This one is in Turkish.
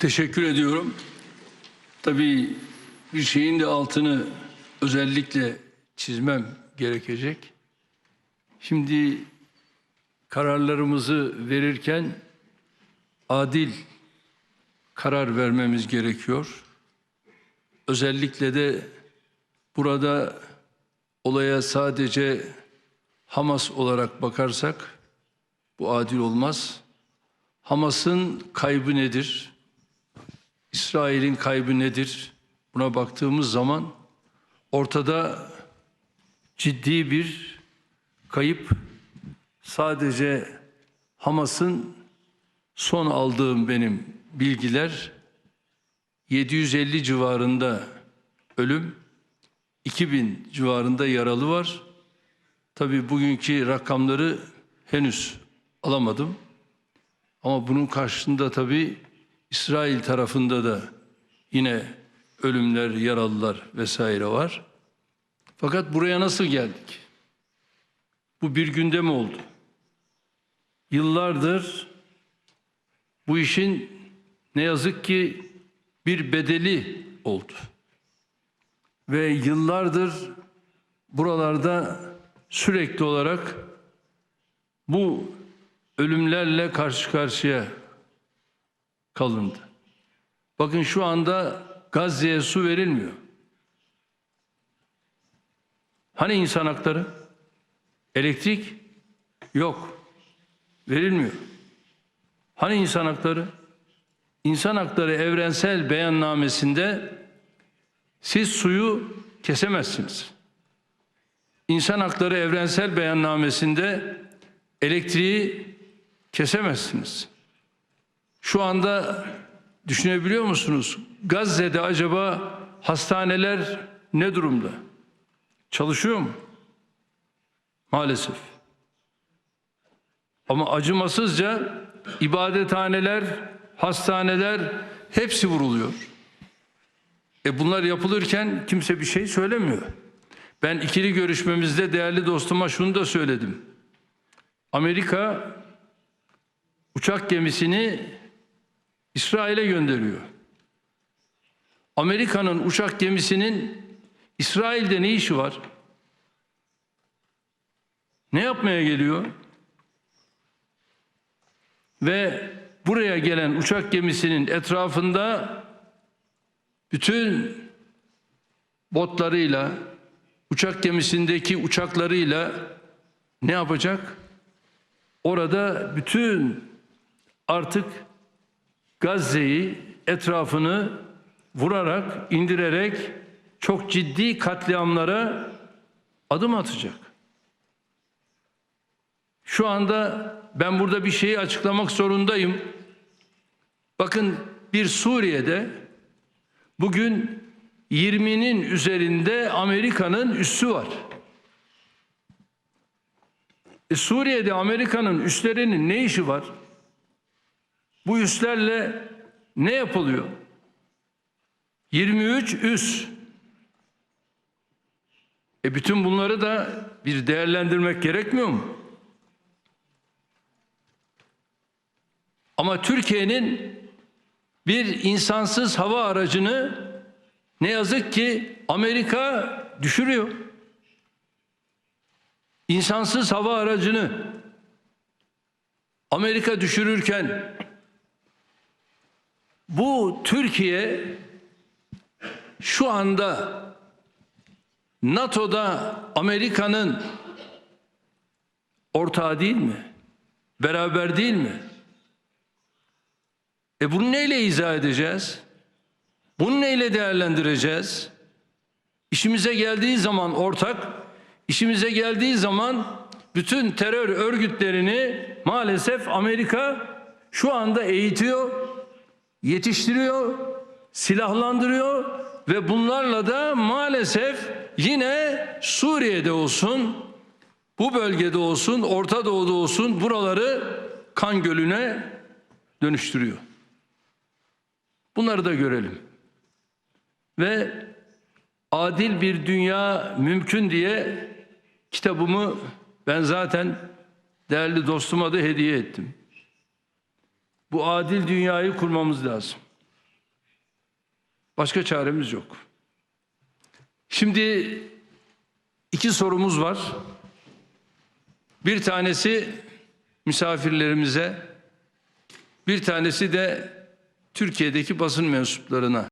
Teşekkür ediyorum. Tabii bir şeyin de altını özellikle çizmem gerekecek. Şimdi kararlarımızı verirken adil karar vermemiz gerekiyor. Özellikle de burada olaya sadece Hamas olarak bakarsak bu adil olmaz. Hamas'ın kaybı nedir? İsrail'in kaybı nedir? Buna baktığımız zaman ortada ciddi bir kayıp sadece Hamas'ın son aldığım benim bilgiler 750 civarında ölüm, 2000 civarında yaralı var. Tabii bugünkü rakamları henüz alamadım. Ama bunun karşısında tabii İsrail tarafında da yine ölümler, yaralılar vesaire var. Fakat buraya nasıl geldik? Bu bir günde mi oldu? Yıllardır bu işin ne yazık ki bir bedeli oldu. Ve yıllardır buralarda sürekli olarak bu ölümlerle karşı karşıya kalındı. Bakın şu anda Gazze'ye su verilmiyor. Hani insan hakları? Elektrik yok. Verilmiyor. Hani insan hakları? İnsan hakları evrensel beyannamesinde siz suyu kesemezsiniz. İnsan hakları evrensel beyannamesinde elektriği kesemezsiniz. Şu anda düşünebiliyor musunuz? Gazze'de acaba hastaneler ne durumda? Çalışıyor mu? Maalesef. Ama acımasızca ibadethaneler, hastaneler hepsi vuruluyor. E bunlar yapılırken kimse bir şey söylemiyor. Ben ikili görüşmemizde değerli dostuma şunu da söyledim. Amerika uçak gemisini İsrail'e gönderiyor. Amerika'nın uçak gemisinin İsrail'de ne işi var? Ne yapmaya geliyor? Ve buraya gelen uçak gemisinin etrafında bütün botlarıyla, uçak gemisindeki uçaklarıyla ne yapacak? Orada bütün artık Gazze'yi etrafını vurarak, indirerek çok ciddi katliamlara adım atacak. Şu anda ben burada bir şeyi açıklamak zorundayım. Bakın bir Suriye'de bugün 20'nin üzerinde Amerika'nın üssü var. E Suriye'de Amerika'nın üslerinin ne işi var? Bu üslerle ne yapılıyor? 23 üs. E bütün bunları da bir değerlendirmek gerekmiyor mu? Ama Türkiye'nin bir insansız hava aracını ne yazık ki Amerika düşürüyor. İnsansız hava aracını Amerika düşürürken bu Türkiye şu anda NATO'da Amerika'nın ortağı değil mi? Beraber değil mi? E bunu neyle izah edeceğiz? Bunu neyle değerlendireceğiz? İşimize geldiği zaman ortak, işimize geldiği zaman bütün terör örgütlerini maalesef Amerika şu anda eğitiyor, yetiştiriyor, silahlandırıyor ve bunlarla da maalesef yine Suriye'de olsun, bu bölgede olsun, Orta Doğu'da olsun buraları kan gölüne dönüştürüyor. Bunları da görelim. Ve adil bir dünya mümkün diye kitabımı ben zaten değerli dostuma da hediye ettim. Bu adil dünyayı kurmamız lazım. Başka çaremiz yok. Şimdi iki sorumuz var. Bir tanesi misafirlerimize, bir tanesi de Türkiye'deki basın mensuplarına.